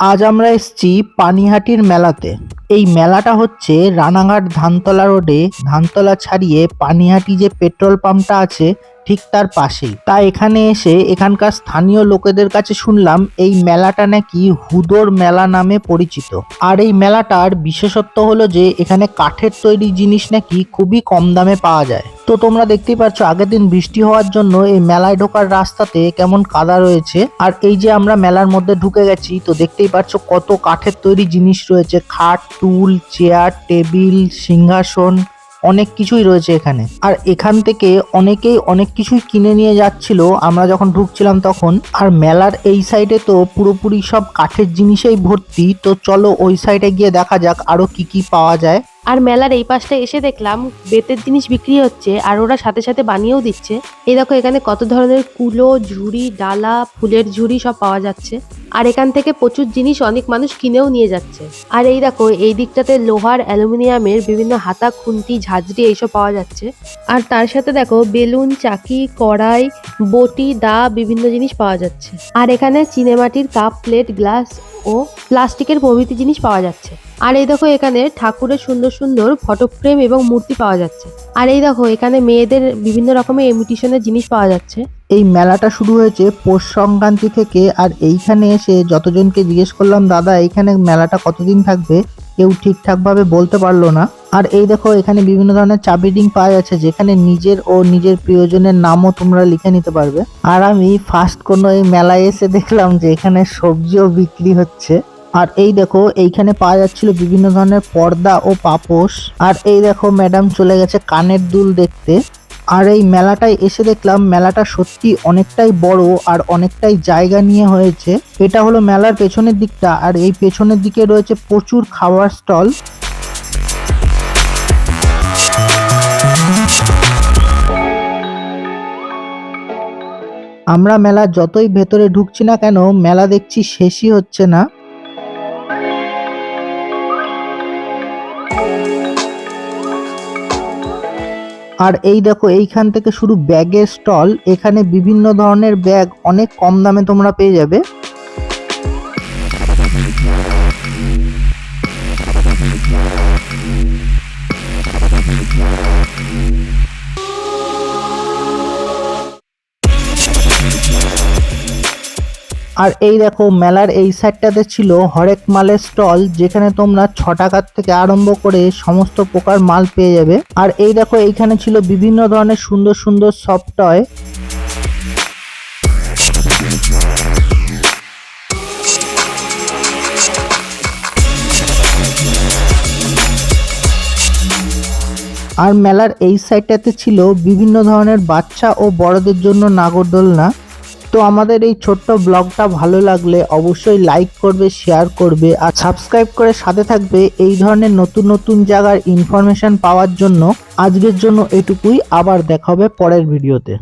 আজ আমরা এসছি পানিহাটির মেলাতে। এই মেলাটা হচ্ছে রানাঘাট ধানতলা রোডে ধানতলা ছাড়িয়ে পানিহাটি যে পেট্রোল পাম্পটা আছে ঠিক তার পাশেই। তা এখানে এসে এখানকার স্থানীয় লোকেদের কাছে শুনলাম এই মেলাটা নাকি হুদোর মেলা নামে পরিচিত। আর এই মেলাটার বিশেষত্ব হলো যে এখানে কাঠের তৈরি জিনিস নাকি খুবই কম দামে পাওয়া যায়। তো তোমরা দেখতেই পাচ্ছ আগের দিন বৃষ্টি হওয়ার জন্য এই মেলায় ঢোকার রাস্তাতে কেমন কাদা রয়েছে। আর এই যে আমরা মেলার মধ্যে ঢুকে গেছি, তো দেখতেই পাচ্ছ কত কাঠের তৈরি জিনিস রয়েছে। খাট, টুল, চেয়ার, টেবিল, সিংহাসন অনেক কিছুই রয়েছে এখানে। আর এখান থেকে অনেকেই অনেক কিছুই কিনে নিয়ে যাচ্ছিল, আমরা যখন ঢুকছিলাম তখন। আর মেলার এই সাইডে তো পুরোপুরি সব কাঠের জিনিসেই ভর্তি, তো চলো ওই সাইডে গিয়ে দেখা যাক আরও কি কি পাওয়া যায়। আর মেলার এই পাশটা এসে দেখলাম বেতের জিনিস বিক্রি হচ্ছে আর ওরা সাথে সাথে বানিয়েও দিচ্ছে। এই দেখো এখানে কত ধরনের কুলো, ঝুড়ি, ডালা, ফুলের ঝুড়ি সব পাওয়া যাচ্ছে। আর এখান থেকে প্রচুর জিনিস অনেক মানুষ কিনেও নিয়ে যাচ্ছে। আর এই দেখো, এই দিকটাতে লোহার, অ্যালুমিনিয়ামের বিভিন্ন হাতা, খুন্তি, ঝাঁঝরি এইসব পাওয়া যাচ্ছে। আর তার সাথে দেখো বেলুন, চাকি, কড়াই, বটি, দা বিভিন্ন জিনিস পাওয়া যাচ্ছে। আর এখানে চিনেমাটির কাপ, প্লেট, গ্লাস ও প্লাস্টিকের প্রভৃতি জিনিস পাওয়া যাচ্ছে। আর এই দেখো এখানে ঠাকুরের সুন্দর সুন্দর ফটো ফ্রেম এবং মূর্তি পাওয়া যাচ্ছে। আর এই দেখো এখানে মেয়েদের বিভিন্ন রকমের ইমিটেশনের জিনিস পাওয়া যাচ্ছে। এই মেলাটা শুরু হয়েছে পৌষ সংক্রান্তি থেকে, আর এইখানে এসে যতজনকে জিজ্ঞেস করলাম, দাদা, এইখানে মেলাটা কতদিন থাকবে? কেউ ঠিকঠাকভাবে বলতে পারল না। আর এই দেখো, এখানে বিভিন্ন ধরনের চাবি রিং পাওয়া যাচ্ছে, যেখানে নিজের ও নিজের প্রিয়জনের নামও তোমরা লিখে নিতে পারবে। আর আমি ফার্স্ট কোনো এই মেলায় এসে দেখলাম যে এখানে সবজিও বিক্রি হচ্ছে। আর এই দেখো, এইখানে পাওয়া যাচ্ছিল বিভিন্ন ধরনের পর্দা ও পাপোশ। আর এই দেখো ম্যাডাম চলে গেছে কানের দুল দেখতে। আর এই মেলাটায় এসে দেখলাম মেলাটা সত্যি অনেকটাই বড় আর অনেকটাই জায়গা নিয়ে হয়েছে। এটা হলো মেলার পেছনের দিকটা আর এই পেছনের দিকে রয়েছে প্রচুর খাওয়ার স্টল। আমরা মেলা যতই ভেতরে ঢুকছি না কেন, মেলা দেখছি শেষই হচ্ছে না। আর এই দেখো, এইখান থেকে শুরু ব্যাগের স্টল, এখানে বিভিন্ন ধরনের ব্যাগ, অনেক কম দামে তোমরা পেয়ে যাবে। আর এই দেখো মেলার এই সাইডটাতে ছিল হরেক মালের স্টল, যেখানে তোমরা ছ টাকার থেকে আরম্ভ করে সমস্ত প্রকার মাল পেয়ে যাবে। আর এই দেখো এইখানে ছিল বিভিন্ন ধরনের সুন্দর সুন্দর সফট টয়। আর মেলার এই সাইডটাতে ছিল বিভিন্ন ধরনের বাচ্চা ও বড়দের জন্য নাগরদোলনা। তো আমাদের এই ছোট্ট ব্লগটা ভালো লাগলে অবশ্যই লাইক করবে শেয়ার করবে আর সাবস্ক্রাইব করে সাথে থাকবে এই ধরনের নতুন নতুন জায়গার ইনফরমেশন পাওয়ার জন্য। আজকের জন্য এটুকুই, আবার দেখা হবে পরের ভিডিওতে